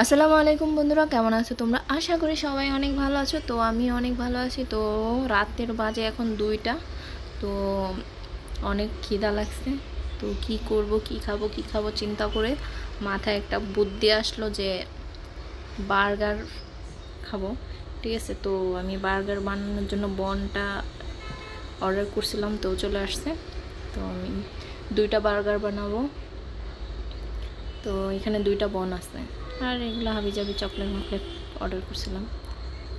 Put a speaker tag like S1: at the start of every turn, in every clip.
S1: আসসালামু আলাইকুম বন্ধুরা, কেমন আছো তোমরা? আশা করি সবাই অনেক ভালো আছো। তো আমি অনেক ভালো আছি। তো রাতের বাজে এখন দুইটা। তো অনেক খিদা লাগছে। তো কি করব, কি খাব কি খাব চিন্তা করে মাথায় একটা বুদ্ধি আসলো যে বার্গার খাব। ঠিক আছে, তো আমি বার্গার বানানোর জন্য বনটা অর্ডার করছিলাম, তো চলে আসছে। তো আমি দুইটা বার্গার বানাবো। তো এখানে দুইটা বন আছে। আর এগুলো হাবি জাবি চকলেট মকলেট অর্ডার করছিলাম।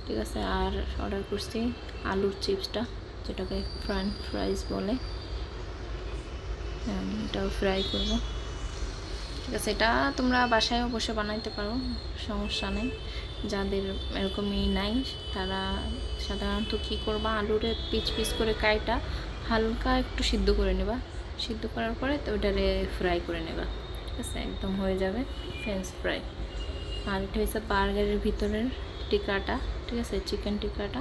S1: ঠিক আছে, আর অর্ডার করছি আলুর চিপসটা, যেটাকে ফ্রাইড ফ্রাইস বলে। এটাও ফ্রাই করব। ঠিক আছে, এটা তোমরা বাসায় বসে বানাইতে পারো, সমস্যা নেই। যাদের এরকমই নাই, তারা সাধারণত কী করবা, আলুরে পিচ পিচ করে কাইটা হালকা একটু সিদ্ধ করে নেবা। সিদ্ধ করার পরে তো ওটারে ফ্রাই করে নেবা। ঠিক আছে, একদম হয়ে যাবে, ফ্রেঞ্চ ফ্রাই। আর এটা হচ্ছে বার্গারের ভিতরের টিকাটা ঠিক আছে? চিকেন টিকাটা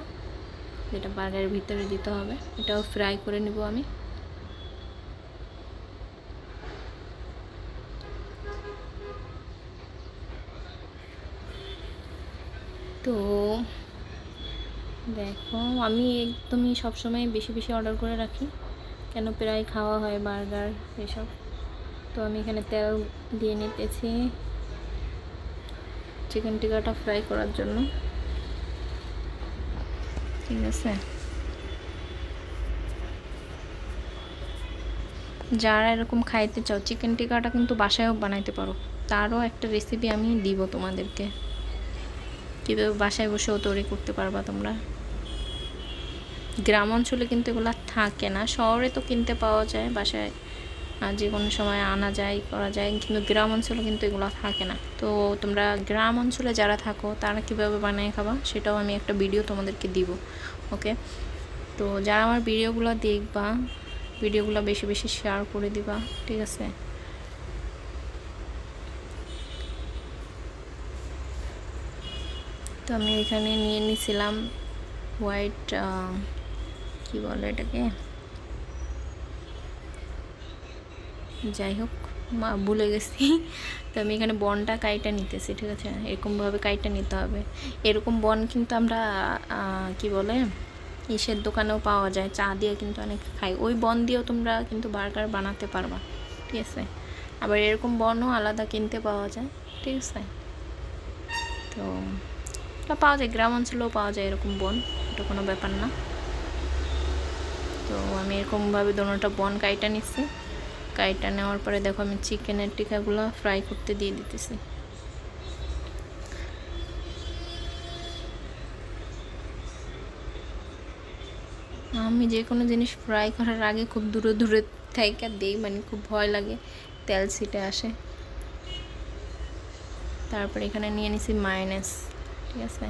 S1: যেটা বার্গারের ভিতরে দিতে হবে। এটাও ফ্রাই করে নিব আমি। তো দেখো, আমি একদমই সবসময় বেশি বেশি অর্ডার করে রাখি, কেন প্রায় খাওয়া হয় বার্গার, এসব। তো আমি এখানে তেল দিয়ে নিতেছি। চিকেন টিকাটা ফ্রাই করার জন্য। ঠিক আছে? যারা এরকম খাইতে চাও চিকেন টিকাটা কিন্তু বাসায়ও বানাইতে পারো। তারও একটা রেসিপি আমি দিব তোমাদেরকে। কীভাবে বাসায় বসেও তৈরি করতে পারবা তোমরা? গ্রাম অঞ্চলে কিন্তু এগুলো থাকে না, শহরে তো কিনতে পাওয়া যায়, বাসায় যে কোনো সময় আনা যায়, করা যায়, কিন্তু গ্রাম অঞ্চলে কিন্তু এগুলো থাকে না। তো তোমরা গ্রাম অঞ্চলে যারা থাকো, তারা কীভাবে বানিয়ে খাবা সেটাও আমি একটা ভিডিও তোমাদেরকে দিব ওকে তো যারা আমার ভিডিওগুলো দেখবা ভিডিওগুলো বেশি বেশি শেয়ার করে দিবা, ঠিক আছে? তো আমি এখানে নিয়ে নিছিলাম হোয়াইট কি বলে এটাকে? যাই হোক, মা ভুলে গেছি। তো আমি এখানে বনটা কাইটা নিতেছি, ঠিক আছে? এরকমভাবে কাইটা নিতে হবে। এরকম বন কিন্তু আমরা কি বলে, ইসের দোকানেও পাওয়া যায়। চা দিয়ে কিন্তু অনেক খাই ওই বন দিয়েও তোমরা কিন্তু বার্গার বানাতে পারবা, ঠিক আছে? আবার এরকম বনও আলাদা কিনতে পাওয়া যায়, ঠিক আছে? তো পাওয়া যায়, গ্রাম অঞ্চলেও পাওয়া যায় এরকম বন। এটা কোনো ব্যাপার না। তো আমি এরকমভাবে দোনোটা বন কাইটা নিচ্ছি। কাইটা নেওয়ার পরে দেখো আমি চিকেনের টিকাগুলো ফ্রাই করতে দিয়ে দিতেছি। আমি যে কোনো জিনিস ফ্রাই করার আগে খুব দূরে দূরে থেকে দিই মানে খুব ভয় লাগে, তেল ছিটে আসে। তারপর এখানে নিয়ে নিছি মাইনাস ঠিক আছে?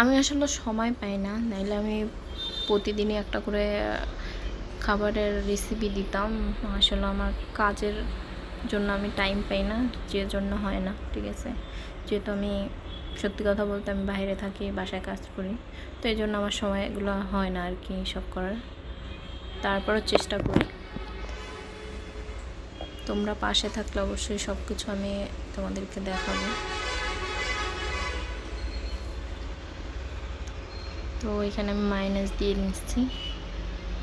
S1: আমি আসলে সময় পাই না, নাইলে আমি প্রতিদিনই একটা করে খাবারের রেসিপি দিতাম। আসলে আমার কাজের জন্য আমি টাইম পাই না, যে জন্য হয় না, ঠিক আছে? যেহেতু আমি সত্যি কথা বলতে আমি বাইরে থাকি, বাসায় কাজ করি, তো এই জন্য আমার সময় এগুলো হয় না আর কি সব করার। তারপরও চেষ্টা করি। তোমরা পাশে থাকলে অবশ্যই সব কিছু আমি তোমাদেরকে দেখাবো। তো এখানে আমি মাইনাস দিয়ে নিচ্ছি।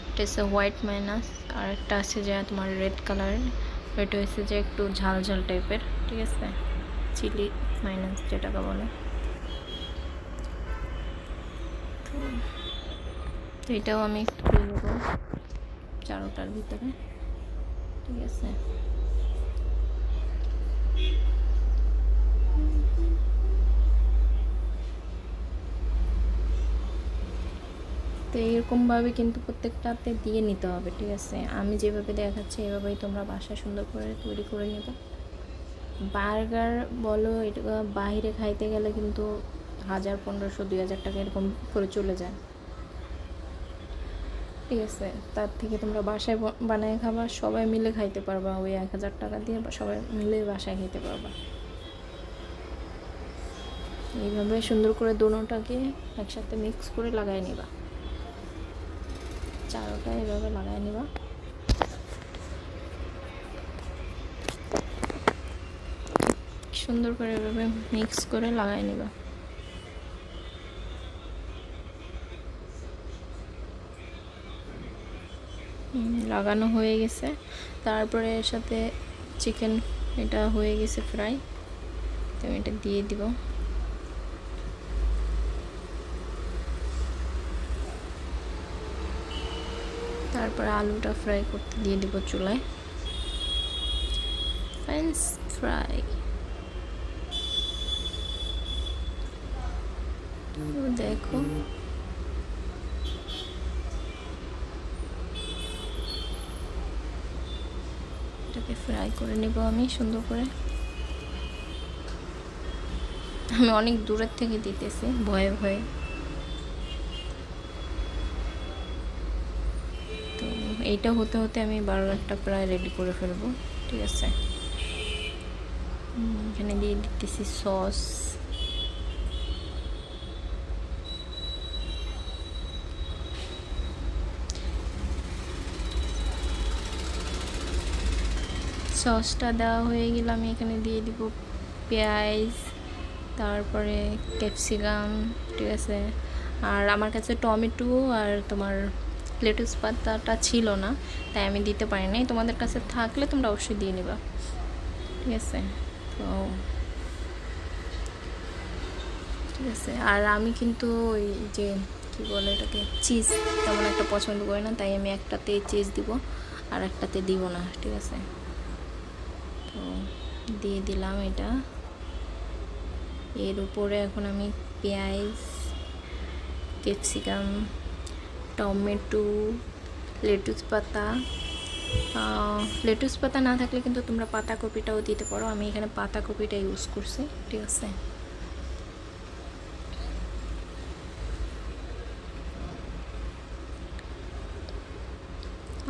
S1: এটা হচ্ছে হোয়াইট মাইনাস আর একটা আছে যে তোমার রেড কালারের ওইটা হচ্ছে যে একটু ঝাল ঝাল টাইপের ঠিক আছে? চিলি মাইনাস যেটাকে বলে। তো এটাও আমি একটু দিয়ে দেবো চারোটার ভিতরে, ঠিক আছে? এরকমভাবে কিন্তু প্রত্যেকটাতে দিয়ে নিতে হবে, ঠিক আছে? আমি যেভাবে দেখাচ্ছি, এভাবেই তোমরা বাসা সুন্দর করে তৈরি করে নেবে। বার্গার বলো, এটা বাইরে খাইতে গেলে কিন্তু হাজার পনেরোশো, দুই হাজার টাকা এরকম করে চলে যায়। ঠিক আছে? তার থেকে তোমরা বাসায় বানায় খাবা, সবাই মিলে খাইতে পারবা। ওই এক হাজার টাকা দিয়ে সবাই মিলে বাসায় খেতে পারবা। এইভাবে সুন্দর করে দোনোটাকে একসাথে মিক্স করে লাগাই নিবা। চারোটা এভাবে লাগাই নিবা। সুন্দর করে এভাবে মিক্স করে লাগাই নিবা। লাগানো হয়ে গেছে। তারপরে এর সাথে চিকেন এটা হয়ে গেছে ফ্রাই তো এটা দিয়ে দিব। তারপরে আলুটা ফ্রাই করতে দিয়ে দিব চুলায়। ফ্রেঞ্চ ফ্রাই দেখো। এটাকে ফ্রাই করে নেব আমি সুন্দর করে। আমি অনেক দূরের থেকে দিতেছি, ভয়ে ভয়ে তো এইটা হতে হতে আমি বার্গারটা প্রায় রেডি করে ফেলব, ঠিক আছে? এখানে দিয়ে দিতেছি সস সসটা দেওয়া হয়ে গেলে আমি এখানে দিয়ে দিব পেঁয়াজ, তারপরে ক্যাপসিকাম ঠিক আছে? আর আমার কাছে টমেটো আর তোমার লেটুস পাতাটা ছিল না, তাই আমি দিতে পারি নাই তোমাদের কাছে থাকলে তোমরা অবশ্যই দিয়ে নিবা। ঠিক আছে? তো ঠিক আছে। আর আমি কিন্তু ওই যে কী বলে এটাকে চিজ তেমন একটা পছন্দ করি না, তাই আমি একটাতে চিজ দিব আর একটাতে দিব না। ঠিক আছে? তো দিয়ে দিলাম এটা। এর উপরে এখন আমি পেঁয়াজ, ক্যাপসিকাম টমেটো, লেটুস পাতা। লেটুস পাতা না থাকলে কিন্তু তোমরা পাতাকপিটাও দিতে পারো। আমি এখানে পাতাকপিটা ইউজ করছি, ঠিক আছে?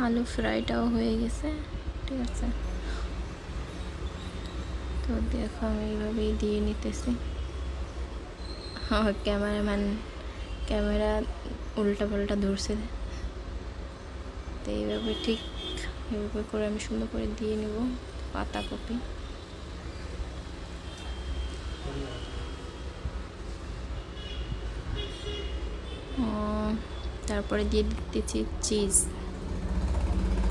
S1: আলু ফ্রাইটাও হয়ে গেছে, ঠিক আছে? তো দেখো আমি এইভাবেই দিয়ে নিতেছি। ক্যামেরাম্যান, ক্যামেরা উল্টা পাল্টা ধরছে তো এইভাবে ঠিক এইভাবে করে আমি সুন্দর করে দিয়ে নেব পাতাকপি আহ, তারপরে দিয়ে দিতেছি চিজ।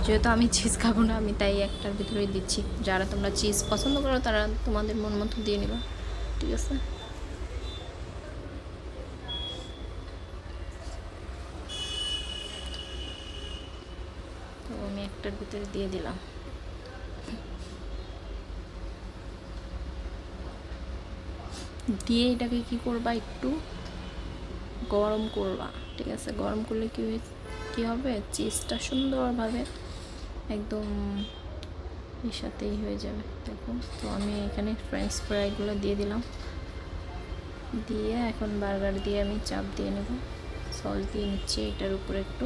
S1: যেহেতু আমি চিজ খাব না আমি তাই একটার ভিতরেই দিচ্ছি। যারা তোমরা চিজ পছন্দ করো তারা তোমাদের মন মতো দিয়ে নিবা। ঠিক আছে তো আমি একটার ভিতরে দিয়ে দিলাম। দিয়ে এটাকে কি করবা একটু? গরম করবা, ঠিক আছে? গরম করলে কি কী হবে? চিজটা সুন্দরভাবে একদম এর সাথেই হয়ে যাবে। দেখো, তো আমি এখানে ফ্রেঞ্চ ফ্রাইগুলো দিয়ে দিলাম। দিয়ে এখন বার্গার দিয়ে আমি চাপ দিয়ে নেব। সস দিয়ে নিচ্ছি এটার উপরে একটু।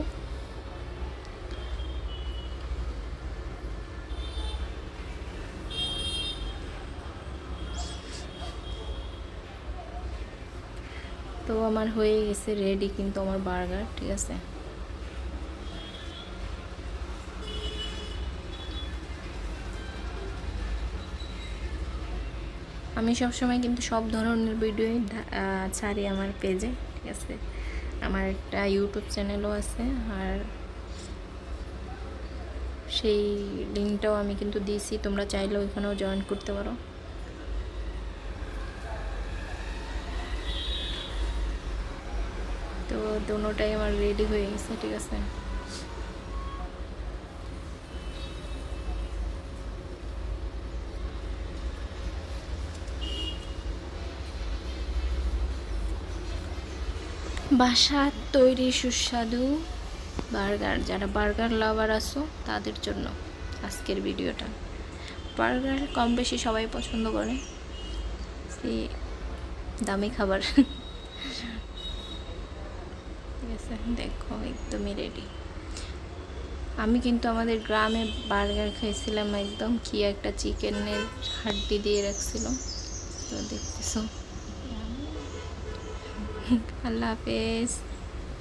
S1: আমার হয়ে গেছে রেডি কিন্তু আমার বার্গার ঠিক আছে? আমি সবসময় কিন্তু সব ধরনের ভিডিওই ছাড়ি আমার পেজে ঠিক আছে? আমার একটা ইউটিউব চ্যানেলও আছে, আর সেই লিঙ্কটাও আমি কিন্তু দিয়েছি, তোমরা চাইলে ওইখানেও জয়েন করতে পারো। তো দোনোটাই আমার রেডি হয়ে গেছে, ঠিক আছে? বাসার তৈরি সুস্বাদু বার্গার, যারা বার্গার লাভার আছো, তাদের জন্য আজকের ভিডিওটা। বার্গার কম বেশি সবাই পছন্দ করে। দামি খাবার। আছে, দেখো একদমই রেডি আমি কিন্তু আমাদের গ্রামে বার্গার খাইছিলাম একদম, কি একটা চিকেনের হাড্ডি দিয়ে রাখছিল তো দেখতেছো। আল্লাহ হাফেজ।